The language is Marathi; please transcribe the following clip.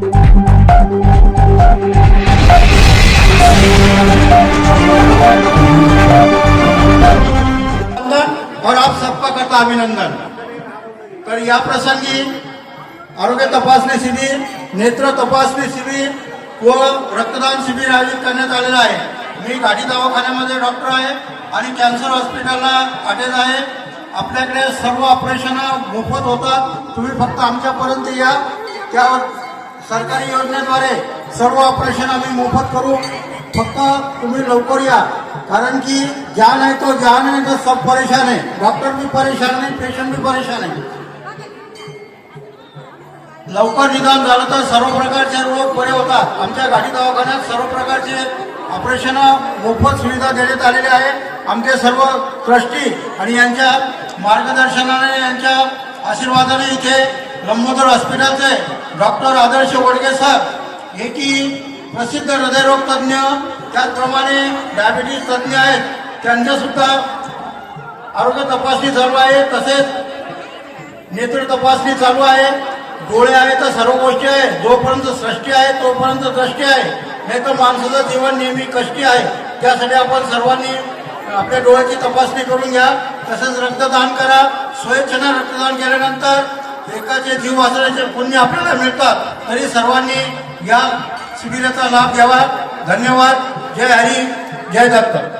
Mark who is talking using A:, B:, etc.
A: और आप सबका करता अभिनंदन। तर या प्रसंगी आरोग्य तपासणी शिबिर नेत्र तपासणी शिबिर व रक्तदान शिबिर आयोजित करण्यात आलेलं आहे. मी घाटी दवाखान्यामध्ये डॉक्टर आहे आणि कॅन्सर हॉस्पिटलला अटेज आहे. आपल्याकडे सर्व ऑपरेशन मोफत होतात. तुम्ही फक्त आमच्यापर्यंत या. त्या सरकारी योजनेद्वारे सर्व ऑपरेशन आम्ही मोफत करू. फक्त तुम्ही लवकर या. कारण की जान आहे तो जान आहे तो सब परेशान आहे. डॉक्टर भी परेशान आहे पेशंट भी परेशान आहे. लवकर निदान झालं तर सर्व प्रकारचे रोग बरे होतात. आमच्या गाडी दवाखान्यात सर्व प्रकारचे ऑपरेशन मोफत सुविधा देण्यात आलेली आहे आमचे सर्व ट्रस्टी आणि यांच्या मार्गदर्शनाने यांच्या आशीर्वादाने इथे लंबोदर हॉस्पिटलचे डॉक्टर आदर्श वडगे सर हे की प्रसिद्ध हृदयरोग तज्ज्ञ त्याचप्रमाणे डायबिटीस तज्ज्ञ आहेत त्यांच्या सुद्धा आरोग्य तपासणी चालू आहे तसेच नेत्र तपासणी चालू आहे. डोळे आहे तर सर्व गोष्टी आहे जोपर्यंत सृष्टी आहे तोपर्यंत दृष्टी आहे. नाही तर माणसाचं जीवन नेहमी कष्टी आहे. त्यासाठी आपण सर्वांनी आपल्या डोळ्याची तपासणी करून घ्या. तसेच रक्तदान करा. स्वेच्छेनं रक्तदान केल्यानंतर एकाचे जीव वाचण्याचे पुण्य आपल्याला मिळतात. तरी सर्वांनी या शिबिराचा लाभ घ्यावा. धन्यवाद. जय हरी. जय दत्त.